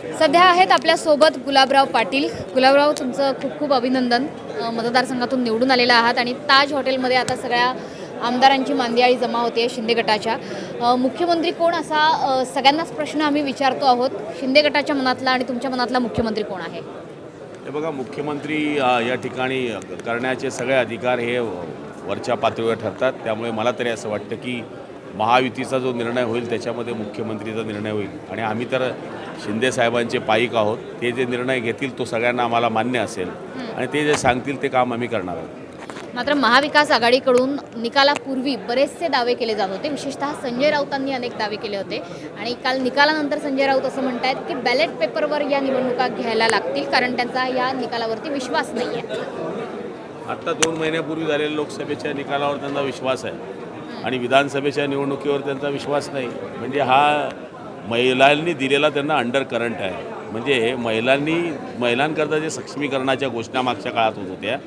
सध्या आहेत आपल्यासोबत गुलाबराव पाटील. गुलाबराव तुमचं खूप खूप अभिनंदन. मतदारसंघातून निवडून आलेला आहात आणि ताज हॉटेलमध्ये आता सगळ्या आमदारांची मांदियाळी जमा होते शिंदे गटाच्या. मुख्यमंत्री कोण असा सगळ्यांनाच प्रश्न आम्ही विचारतो आहोत. शिंदे गटाच्या मनातला आणि तुमच्या मनातला मुख्यमंत्री कोण आहे? हे बघा मुख्यमंत्री या ठिकाणी करण्याचे सगळे अधिकार हे वरच्या पातळीवर ठरतात. त्यामुळे मला तरी असं वाटतं की महायुतीचा जो निर्णय होईल त्याच्यामध्ये मुख्यमंत्रीचा निर्णय होईल. आणि आम्ही तर शिंदे साहेबांचे पाईक आहोत. ते जे निर्णय घेतील तो सगळ्यांना आम्हाला मान्य असेल. आणि ते जे सांगतील ते काम आम्ही करणार आहोत. मात्र महाविकास आघाडीकडून निकालापूर्वी बरेचसे दावे केले जात होते. विशेषतः संजय राऊतांनी अनेक दावे केले होते. आणि काल निकालानंतर संजय राऊत असं म्हणतायत की बॅलेट पेपरवर या निवडणुका घ्यायला लागतील कारण त्यांचा या निकालावरती विश्वास नाही आहे आत्ता दोन महिन्यापूर्वी झालेल्या लोकसभेच्या निकालावर त्यांचा विश्वास आहे. आणि विधानसभेच्या निवडणुकीवर त्यांचा विश्वास नाही. म्हणजे हा महिलांनी दिलेला त्यांना अंडर करंट आहे. म्हणजे महिलांनी महिलांकरता जे सक्षमीकरणाच्या घोषणा मागच्या काळात होत होत्या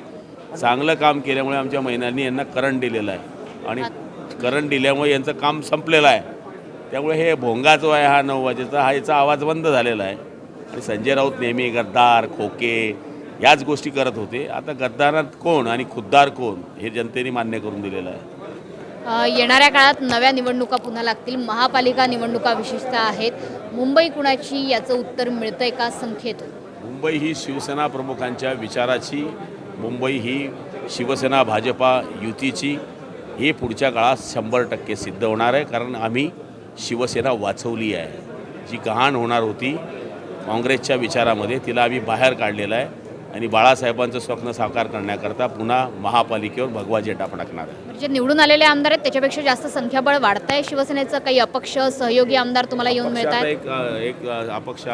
चांगलं काम केल्यामुळे आमच्या महिलांनी यांना करंट दिलेलं आहे. आणि करंट दिल्यामुळे यांचं काम संपलेलं आहे. त्यामुळे हे भोंगा जो आहे हा नऊ वाजेचा हा याचा आवाज बंद झालेला आहे. आणि संजय राऊत नेहमी गद्दार खोके याच गोष्टी करत होते. आता गद्दारात कोण आणि खुद्दार कोण हे जनतेने मान्य करून दिलेलं आहे. येणाऱ्या काळात नव्या निवडणुका पुन्हा लागतील. महापालिका निवडणुका विशेषतः आहेत. मुंबई कुणाची याचं उत्तर मिळतंय का संख्येत मुंबई ही शिवसेना प्रमुखांच्या विचाराची मुंबई ही शिवसेना भाजपा युतीची हे पुढच्या काळात शंभर टक्के सिद्ध होणार आहे. कारण आम्ही शिवसेना वाचवली आहे. जी गहाण होणार होती काँग्रेसच्या विचारामध्ये तिला आम्ही बाहेर काढलेलं आहे. आणि बाळासाहेबांचं स्वप्न साकार करण्याकरता पुन्हा महापालिकेवर भगवा झेंडा फडकणार आहे. म्हणजे जे निवडून आलेले आमदार आहेत त्याच्यापेक्षा जास्त संख्याबळ वाढतंय शिवसेनेचं काही अपक्ष सहयोगी आमदार तुम्हाला येऊन मिळत आहेत एक एक अपक्ष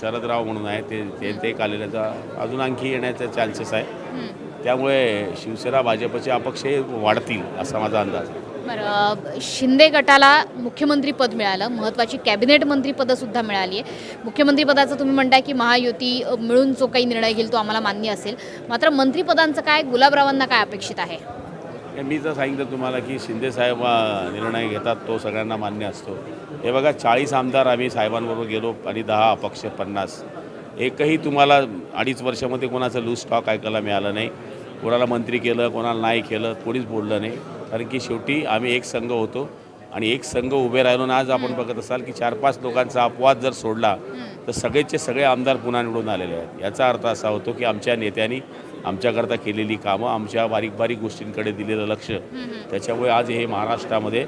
शरदराव म्हणून आहे ते ते ते एक आलेल्याचा अजून आणखी येण्याचे चान्सेस आहे त्यामुळे शिवसेना भाजपचे अपक्ष हे वाढतील असा माझा अंदाज आहे. बरं शिंदे गटाला मुख्यमंत्रीपद मिळालं महत्त्वाची कॅबिनेट मंत्रीपदंसुद्धा मिळाली आहे. मुख्यमंत्रीपदाचं तुम्ही म्हणताय की महायुती मिळून जो काही निर्णय घेईल तो आम्हाला मान्य असेल. मात्र मंत्रीपदांचं काय गुलाबरावांना काय अपेक्षित आहे? मी तर सांगितलं तुम्हाला की शिंदेसाहेब निर्णय घेतात तो सगळ्यांना मान्य असतो. हे बघा चाळीस आमदार आम्ही साहेबांबरोबर गेलो आणि दहा अपक्ष पन्नास. एकही तुम्हाला अडीच वर्षामध्ये कोणाचं लूज स्टॉक ऐकायला मिळालं नाही. कोणाला मंत्री केलं कोणाला नाही केलं कोणीच बोललं नाही. कारण की शेवटी आम्ही एक संघ होतो आणि एक संघ उभे राहिलो आज आपण बघत असाल की चार पाच लोकांचा अपवाद जर सोडला तर सगळेचे सगळे आमदार पुन्हा निवडून आलेले आहेत. याचा अर्थ असा होतो की आमच्या नेत्यांनी आमच्याकरता केलेली कामं आमच्या बारीक बारीक गोष्टींकडे दिलेलं लक्ष त्याच्यामुळे आज हे महाराष्ट्रामध्ये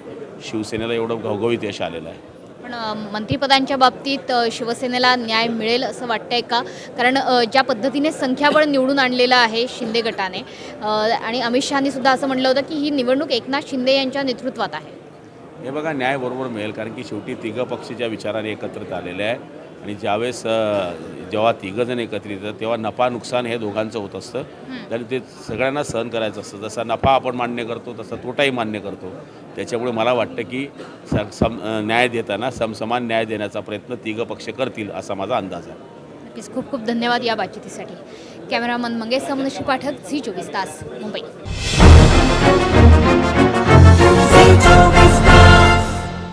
शिवसेनेला एवढं घवघवीत यश आलेलं आहे. पण मंत्रिपदांच्या बाबतीत शिवसेनेला न्याय मिळेल असं वाटतंय का? कारण ज्या पद्धतीने संख्याबळ निवडून आणलेलं आहे शिंदे गटाने आणि अमित शहानी सुद्धा असं म्हटलं होतं की ही निवडणूक एकनाथ शिंदे यांच्या नेतृत्वात आहे. हे बघा न्याय बरोबर मिळेल कारण की शेवटी तिघं पक्षीच्या विचाराने एकत्रित आलेले आहे आणि ज्यावेळेस जेव्हा तिघंजण एकत्रित येतात तेव्हा नफा नुकसान हे दोघांचं होत असतं. आणि ते सगळ्यांना सहन करायचं असतं. जसा नफा आपण मान्य करतो तसा तोटाही मान्य करतो. त्याच्यामुळे मला वाटतं की स सम न्याय देताना समसमान न्याय देण्याचा प्रयत्न तिघं पक्ष करतील असा माझा अंदाज आहे. नक्कीच खूप खूप धन्यवाद या बातचीतीसाठी. कॅमेरामन मंगेश समनुषी पाठक झी चोवीस तास मुंबई.